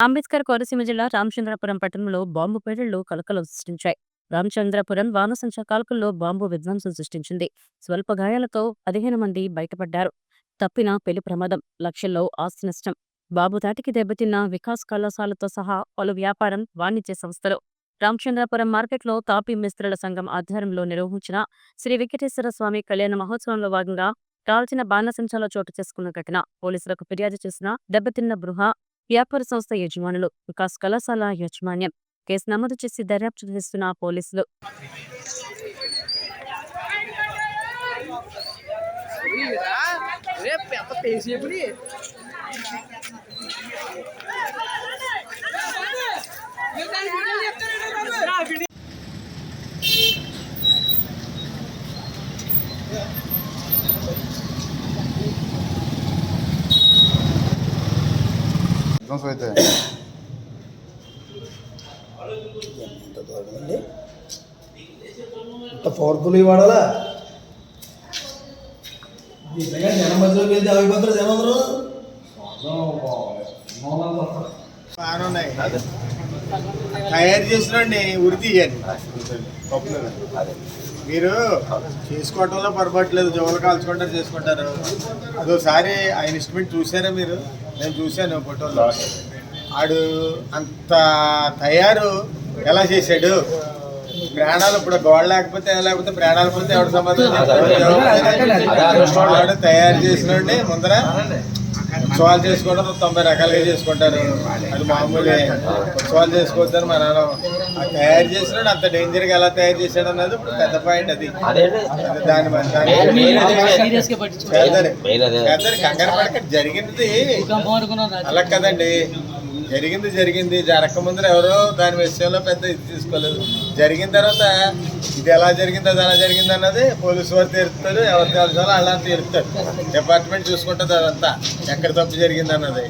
అంబేద్కర్ కోనసీమ జిల్లా రామచంద్రపురం పట్టణంలో బాంబు పేలుళ్ళు కలకలం సృష్టించాయి. రామచంద్రపురం వానసంచ కాల్కల్లో బాంబు విధ్వంసం సృష్టించింది. స్వల్ప గాయాలతో పదిహేను మంది బయటపడ్డారు. తప్పిన పెళ్ళి ప్రమాదం లక్షల్లో ఆస్తి నష్టం. బాబు తాటికి దెబ్బతిన్న వికాస్ కళాశాలతో సహా పలు వ్యాపారం వాణిజ్య సంస్థలు. రామచంద్రపురం మార్కెట్లో తాపీ మిస్త్రుల సంఘం ఆధ్వర్యంలో నిర్వహించిన శ్రీ వెంకటేశ్వర స్వామి కళ్యాణ మహోత్సవంలో భాగంగా కాల్చిన బాణసంచాలో చోటు చేసుకున్న ఘటన. పోలీసులకు ఫిర్యాదు చేసిన దెబ్బతిన్న బృహ వ్యాపార సంస్థ యజమానులు వికాస్ కళాశాల యాజమాన్యం కేసు నమోదు చేసి దర్యాప్తు చేస్తున్న పోలీసులు. రేపు ఎంత విధ్వంసం అయితే పవర్ఫుల్ వాడాలా? జనం మధ్యలోకి వెళ్తే ఆగిపోతారు జనం అందరూ బాగానే ఉన్నాయి. తయారు చేసినండి ఉరి తీయండి మీరు చేసుకోవటంలో పొరపాట్లేదు జోలు కాల్చుకుంటారు చేసుకుంటారు. అదోసారి ఆయన ఇన్స్ట్రుమెంట్ చూసారా మీరు? నేను చూశాను ఫోటోలో. ఆడు అంత తయారు ఎలా చేశాడు? ప్రాణాలు ఇప్పుడు గోడ లేకపోతే లేకపోతే ప్రాణాలు పోతే ఎవడు సంబంధం తయారు చేసినండి ముందర ఉత్సవాలు చేసుకోవడం తొంభై రకాలుగా చేసుకుంటారు. అది మామూలే. ఉత్సవాలు చేసుకోవద్దని మా నాన్న ఆ తయారు చేసినాడు అంత డేంజర్గా ఎలా తయారు చేశాడు అన్నది ఇప్పుడు పెద్ద పాయింట్ అది. అది. దాని మన-. చేద్దరి కంగారు పడక జరిగింది. అలా కదండి. జరిగింది జరిగింది. జరగకముందు ఎవరో దాని విషయంలో పెద్ద ఇది తీసుకోలేదు. జరిగిన తర్వాత ఇది ఎలా జరిగింది అది ఎలా జరిగింది అన్నది పోలీసు వారు తీరుతారు ఎవరు తెలుసాలో అలా తీరుతారు. డిపార్ట్మెంట్ చూసుకుంటుంది అదంతా. ఎక్కడ తప్పు జరిగింది అన్నది.